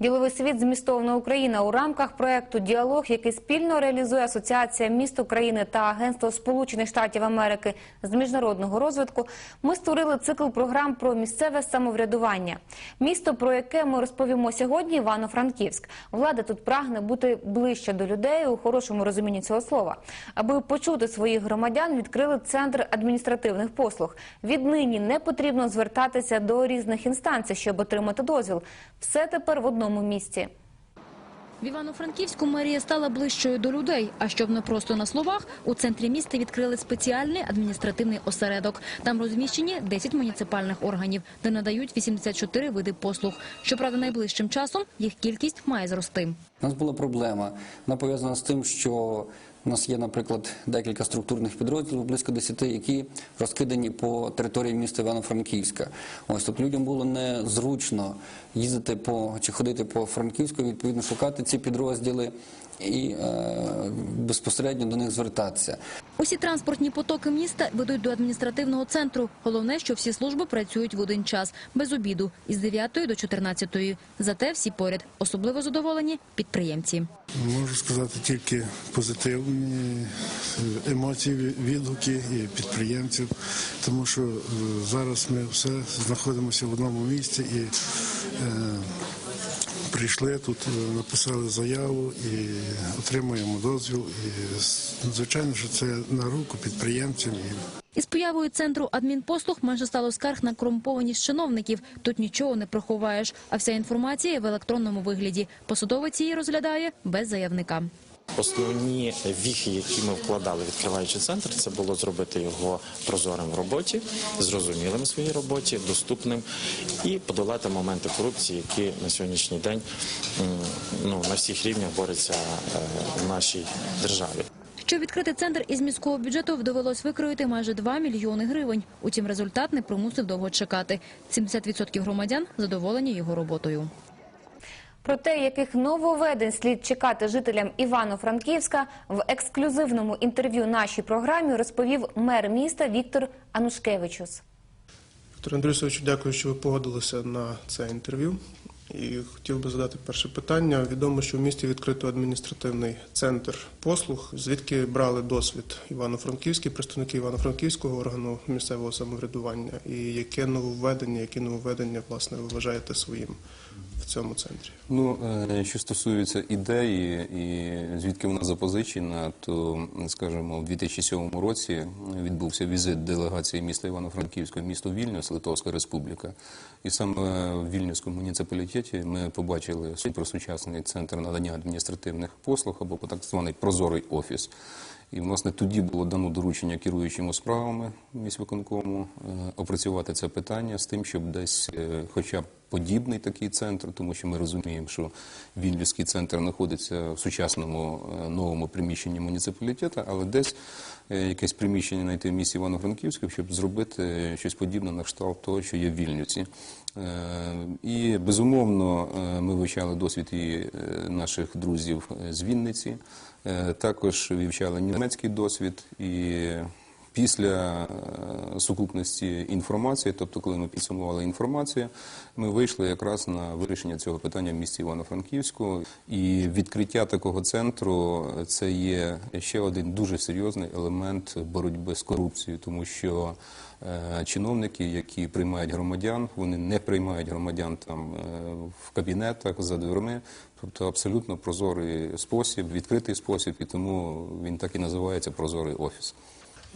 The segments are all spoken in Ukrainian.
Діловий світ змістовна Україна у рамках проекту Діалог, який спільно реалізує Асоціація міст України та Агентство Сполучених Штатів Америки з міжнародного розвитку. Ми створили цикл програм про місцеве самоврядування. Місто, про яке ми розповімо сьогодні, Івано-Франківськ. Влада тут прагне бути ближче до людей у хорошому розумінні цього слова. Аби почути своїх громадян, відкрили центр адміністративних послуг. Віднині не потрібно звертатися до різних інстанцій, щоб отримати дозвіл. Все тепер в одному місці. В Івано-Франківську мерія стала ближчою до людей. А щоб не просто на словах, у центрі міста відкрили спеціальний адміністративний осередок. Там розміщені 10 муніципальних органів, де надають 84 види послуг. Щоправда, найближчим часом їх кількість має зрости. У нас була проблема. Вона пов'язана з тим, що у нас є, наприклад, декілька структурних підрозділів, близько 10, які розкидані по території міста Івано-Франківська. Ось тобто людям було незручно їздити по чи ходити по Франківську, відповідно шукати ці підрозділи і е, безпосередньо до них звертатися. Усі транспортні потоки міста ведуть до адміністративного центру. Головне, що всі служби працюють в один час, без обіду, із 9 до 14. Зате всі поряд. Особливо задоволені підприємці. Можу сказати тільки позитивні емоції, відгуки і підприємців, тому що е, зараз ми все знаходимося в одному місці і е, прийшли тут, е, написали заяву і отримуємо дозвіл. І звичайно, що це на руку підприємцям. Із появою центру адмінпослуг менше стало скарг на корумпованість чиновників. Тут нічого не приховаєш, а вся інформація в електронному вигляді. Посадовець її розглядає без заявника. Основні віхи, які ми вкладали, відкриваючи центр, це було зробити його прозорим в роботі, зрозумілим в своїй роботі, доступним і подолати моменти корупції, які на сьогоднішній день ну, на всіх рівнях борються е, в нашій державі. Щоб відкрити центр із міського бюджету довелось викроїти майже 2 мільйони гривень. Утім, результат не примусив довго чекати. 70% громадян задоволені його роботою. Про те, яких нововведень слід чекати жителям Івано-Франківська, в ексклюзивному інтерв'ю нашій програмі розповів мер міста Віктор Анушкевичус. Віктор Андрюсович, дякую, що ви погодилися на це інтерв'ю. І хотів би задати перше питання. Відомо, що в місті відкрито адміністративний центр послуг, звідки брали досвід Івано-Франківські, представники Івано-Франківського органу місцевого самоврядування, і яке нововведення, які нововведення власне ви вважаєте своїм в цьому центрі? Ну, е, що стосується ідеї і звідки вона запозичена, то, скажімо, в 2007 році відбувся візит делегації міста Івано-Франківського, місто Вільнюс, Литовська Республіка. І саме в Вільнюському муніципалітеті ми побачили суперсучасний центр надання адміністративних послуг або так званий прозорий офіс. І, власне, тоді було дано доручення керуючими справами міськвиконкому е, опрацювати це питання з тим, щоб десь е, хоча б подібний такий центр, тому що ми розуміємо, що Вільнюський центр знаходиться в сучасному е, новому приміщенні муніципалітету, але десь е, якесь приміщення знайти в місті Івано-Франківську, щоб зробити щось подібне на кшталт того, що є в Вільнюсі. Е, І безумовно е, ми вивчали досвід і е, наших друзів е, з Вінниці. Е, Також вивчали німецький досвід і після е, сукупності інформації, тобто коли ми підсумували інформацію, ми вийшли якраз на вирішення цього питання в місті Івано-Франківську. І відкриття такого центру це є ще один дуже серйозний елемент боротьби з корупцією, тому що е, чиновники, які приймають громадян, вони не приймають громадян там е, в кабінетах за дверми. Тобто абсолютно прозорий спосіб, відкритий спосіб, і тому він так і називається прозорий офіс.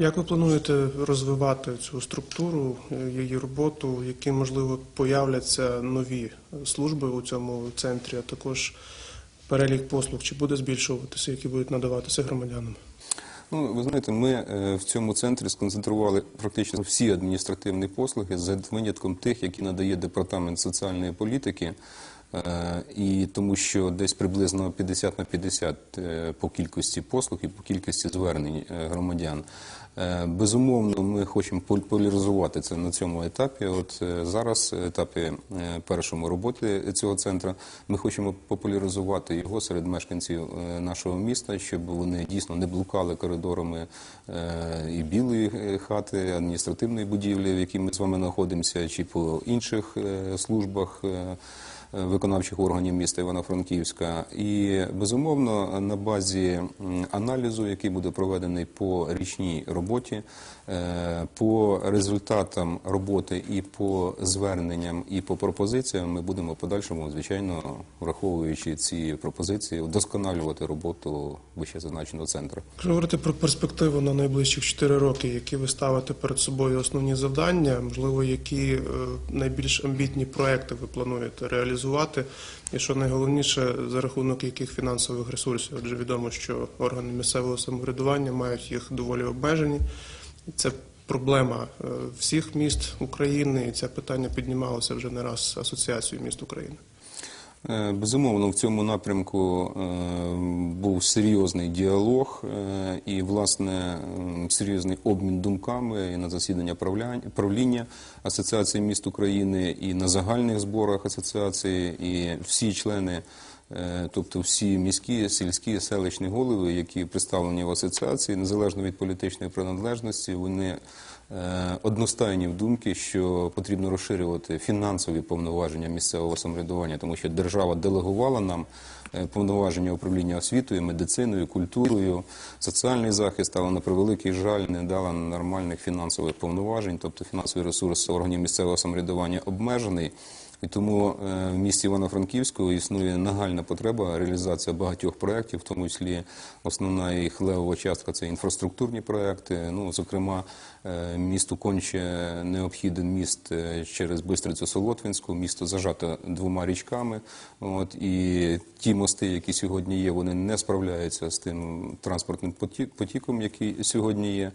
Як ви плануєте розвивати цю структуру, е, її роботу, які можливо появляться нові служби у цьому центрі, а також перелік послуг, чи буде збільшуватися, які будуть надаватися громадянам? Ну, ви знаєте, ми е, в цьому центрі сконцентрували практично всі адміністративні послуги за винятком тих, які надає департамент соціальної політики. Е, І тому що десь приблизно 50 на 50 е, по кількості послуг і по кількості звернень е, громадян. Безумовно, ми хочемо популяризувати це на цьому етапі. От зараз етапі першому роботи цього центру ми хочемо популяризувати його серед мешканців нашого міста, щоб вони дійсно не блукали коридорами і білої хати, адміністративної будівлі, в якій ми з вами знаходимося, чи по інших службах. Виконавчих органів міста Івано-Франківська. І безумовно на базі аналізу, який буде проведений по річній роботі, е, по результатам роботи і по зверненням, і по пропозиціям, ми будемо подальшому, звичайно, враховуючи ці пропозиції, вдосконалювати роботу вище зазначеного центру. Говорити про перспективу на найближчих 4 роки, які ви ставите перед собою основні завдання, можливо, які е, найбільш амбітні проекти ви плануєте реалізувати, і що найголовніше, за рахунок яких фінансових ресурсів? Адже відомо, що органи місцевого самоврядування мають їх доволі обмежені. Це проблема е, всіх міст України, і це питання піднімалося вже не раз Асоціацією міст України. Е, Безумовно, в цьому напрямку е, був серйозний діалог е, і, власне, серйозний обмін думками і на засідання правління Асоціації міст України, і на загальних зборах асоціації, і всі члени. Тобто всі міські, сільські, селищні голови, які представлені в асоціації, незалежно від політичної приналежності, вони одностайні в думці, що потрібно розширювати фінансові повноваження місцевого самоврядування, тому що держава делегувала нам е, повноваження управління освітою, медициною, культурою, соціальний захист, але на превеликий жаль не дала нормальних фінансових повноважень, тобто фінансовий ресурс органів місцевого самоврядування обмежений. І тому е, в місті Івано-Франківську існує нагальна потреба реалізація багатьох проєктів, в тому числі основна їх левова частка це інфраструктурні проєкти. Ну, зокрема, е, місту конче необхіден міст е, через Бистрицю Солотвинську, місто зажато двома річками. От, і ті мости, які сьогодні є, вони не справляються з тим транспортним потіком, який сьогодні є.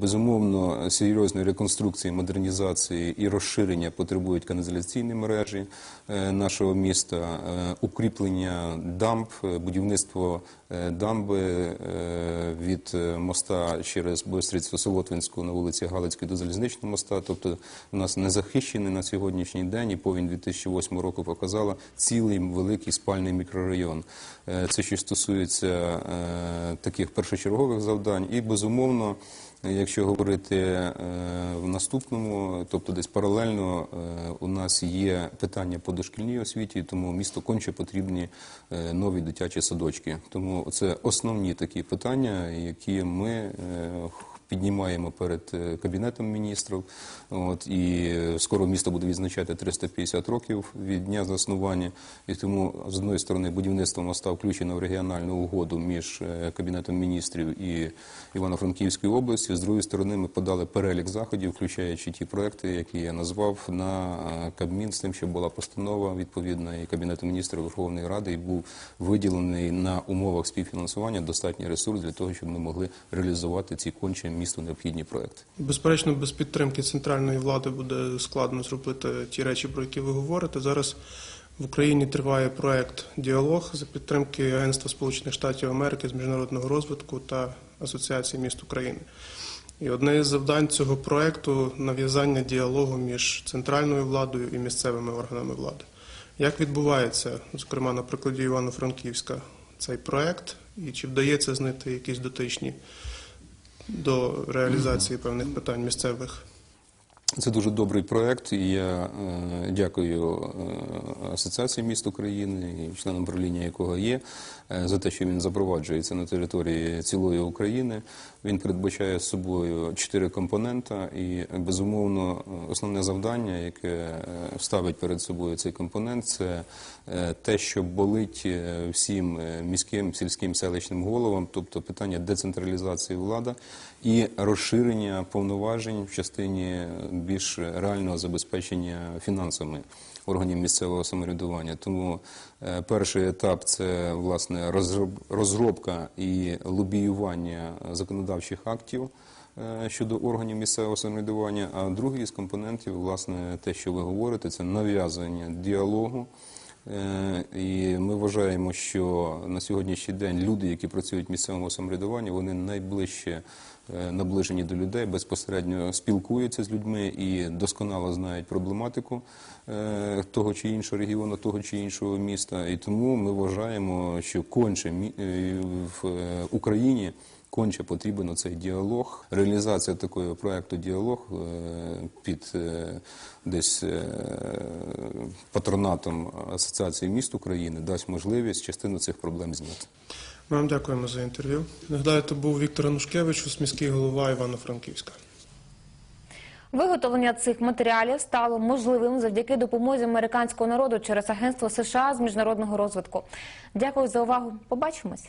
Безумовно, серйозної реконструкції, модернізації і розширення потребують каналізаційні мережі е, нашого міста, е, укріплення дамб, е, будівництво дамби від моста через Бистрицю Солотвинську на вулиці Галицькій до залізничного моста. Тобто у нас не захищений на сьогоднішній день, і повінь 2008 року показала цілий великий спальний мікрорайон. Це що стосується таких першочергових завдань, і безумовно. Якщо говорити е, в наступному, тобто десь паралельно, е, у нас є питання по дошкільній освіті, тому місто конче потрібні е, нові дитячі садочки. Тому це основні такі питання, які ми піднімаємо перед е, кабінетом міністрів. От і скоро місто буде відзначати 350 років від дня заснування. І тому з одної сторони будівництво моста включено в регіональну угоду між е, кабінетом міністрів і Івано-Франківською областю. З другої сторони, ми подали перелік заходів, включаючи ті проекти, які я назвав на е, Кабмін, з тим, щоб була постанова відповідна і кабінету міністрів Верховної Ради, і був виділений на умовах співфінансування достатній ресурс для того, щоб ми могли реалізувати ці конче місту необхідні проекти. Безперечно, без підтримки центральної влади буде складно зробити ті речі, про які ви говорите. Зараз в Україні триває проект Діалог за підтримки Агентства Сполучених Штатів Америки з міжнародного розвитку та Асоціації міст України. І одне із завдань цього проекту нав'язання діалогу між центральною владою і місцевими органами влади. Як відбувається, зокрема на прикладі Івано-Франківська, цей проект, і чи вдається знайти якісь дотичні до реалізації певних питань місцевих. Це дуже добрий проект, і я е, дякую е, Асоціації міст України і членам правління, якого є, е, за те, що він запроваджується на території цілої України. Він передбачає з собою чотири компонента, і безумовно основне завдання, яке е, ставить перед собою цей компонент, це те, що болить всім міським сільським селищним головам, тобто питання децентралізації влади і розширення повноважень в частині більш реального забезпечення фінансами органів місцевого самоврядування. Тому е, перший етап це власне розроб- розробка і лобіювання законодавчих актів. е, Щодо органів місцевого самоврядування, а другий з компонентів, власне, те, що ви говорите, це нав'язування діалогу І ми вважаємо, що на сьогоднішній день люди, які працюють в місцевому самоврядуванні, вони найближче е, наближені до людей, безпосередньо спілкуються з людьми і досконало знають проблематику е, того чи іншого регіону, того чи іншого міста. І тому ми вважаємо, що конче е, в е, Україні конче потрібен цей діалог. Реалізація такого проекту діалог е, під е, десь е, патронатом Асоціації міст України дасть можливість частину цих проблем зняти. Ми вам дякуємо за інтерв'ю. Нагадаю, це був Віктор Анушкевич, міський голова Івано-Франківська. Виготовлення цих матеріалів стало можливим завдяки допомозі американського народу через агентство США з міжнародного розвитку. Дякую за увагу. Побачимось.